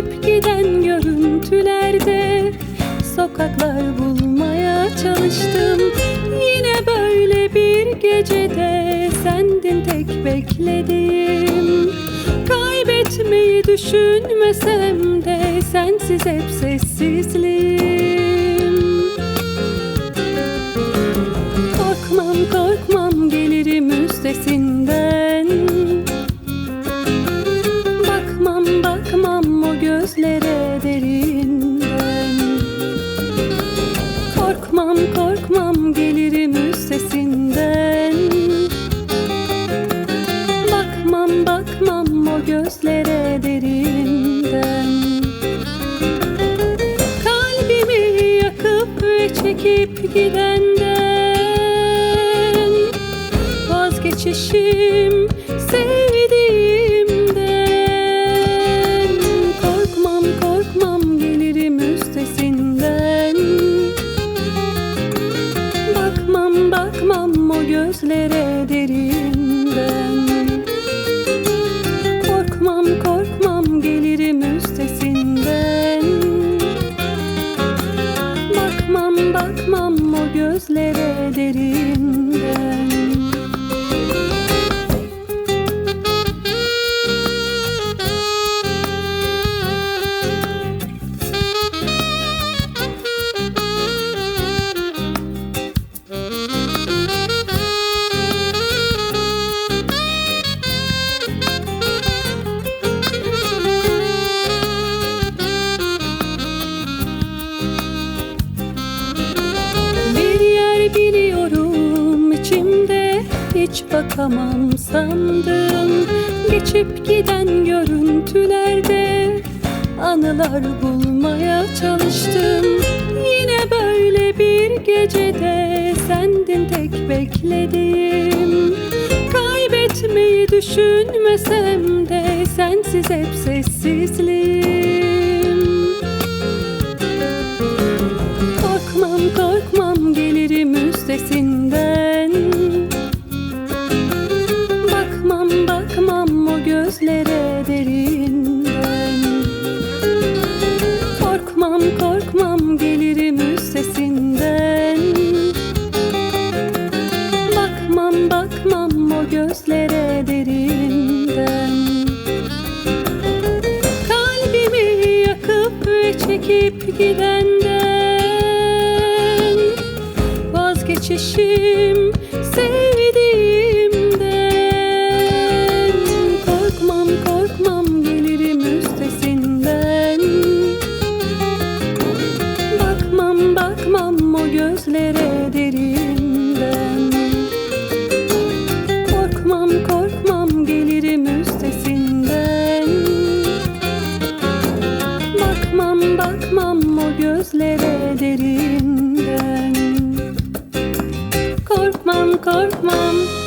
Geçip giden görüntülerde Sokaklar bulmaya çalıştım. Yine böyle bir gecede Sendin tek beklediğim. Kaybetmeyi düşünmesem de Sensiz hep sessizliğim gözlere derinden. Korkmam korkmam gelirim üstesinden. Bakmam bakmam o gözlere derinden. Kalbimi yakıp ve çekip gidenden gözlere derinden. Korkmam korkmam gelirim üstesinden. Bakmam bakmam o gözlere derinden hiç bakamam sandım. Geçip giden görüntülerde anılar bulmaya çalıştım. Yine böyle bir gecede sendin tek beklediğim. Kaybetmeyi düşünmesem de sensiz hep sessizliğim o gözlere derinden Korkmam korkmam gelirim üstesinden. Bakmam bakmam o gözlere derinden Kalbimi yakıp ve çekip gidenden Vazgeçişim gözlere derinden. Korkmam korkmam gelirim üstesinden. Bakmam bakmam o gözlere derinden. Korkmam korkmam